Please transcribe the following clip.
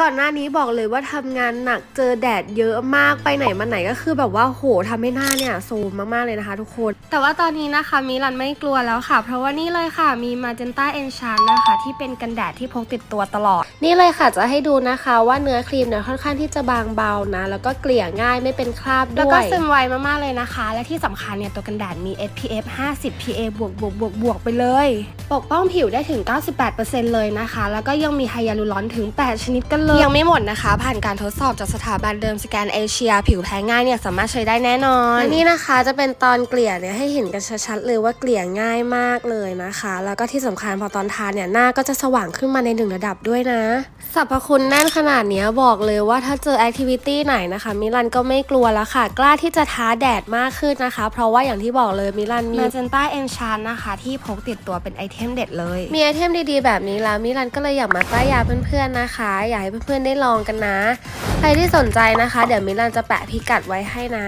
ก่อนหน้านี้บอกเลยว่าทำงานหนักเจอแดดเยอะมากไปไหนมาไหนก็คือแบบว่าโหทำให้หน้าเนี่ยโซมมากๆเลยนะคะ ทุกคน แต่ว่าตอนนี้นะคะมิลันไม่กลัวแล้วค่ะ เพราะว่านี่เลยค่ะมี Magenta Enchant นะคะที่เป็นกันแดดที่พกติดตัวตลอด นี่เลยค่ะจะให้ดูนะคะว่าเนื้อครีมเนี่ยค่อนข้างที่จะบางเบานะ แล้วก็เกลี่ยง่ายไม่เป็นคราบด้วยแล้วก็ซึมไวมากๆเลยนะคะ และที่สำคัญเนี่ยตัวกันแดดมี SPF 50 PA บวกบวกบวกบวกไปเลย ปกป้องผิวได้ถึง 98%เลยนะคะ แล้วก็ยังมีไฮยาลูรอนถึง 8 ชนิดกันเลย ยังไม่หมดนะคะ ผ่านการทดสอบจากสถาบันเดิมสแกนเอเชีย ผิวแพ้ง่ายเนี่ยสามารถใช้ได้แน่นอนและนี่นะคะจะเป็นตอนเกลี่ยเนี่ยให้เห็นกันชัดๆเลยว่าเกลี่ยง่ายมากเลยนะคะ แล้วก็ที่สำคัญพอตอนทานเนี่ยหน้าก็จะสว่างขึ้นมาในหนึ่งระดับด้วยนะสรรพคุณแน่นขนาดเนี้ยบอกเลยว่าถ้าเจอแอคทิวิตี้ไหนนะคะ มิลันก็ไม่กลัวแล้วค่ะ กล้าที่จะท้าแดดมากขึ้นนะคะ เพราะว่าอย่างที่บอกเลยมิลันมี Magenta Enchant นะคะ ที่พกติดตัวเป็นไอเทมเด็ดเลย มีไอเทมดีๆ แบบนี้แล้วมิลันก็เลยอยากมาป้ายยาเพื่อนๆนะคะ อยากให้เพื่อนๆได้ลองกันนะ ใครที่สนใจนะคะ เดี๋ยวมิลันจะแปะพิกัดไว้ให้นะ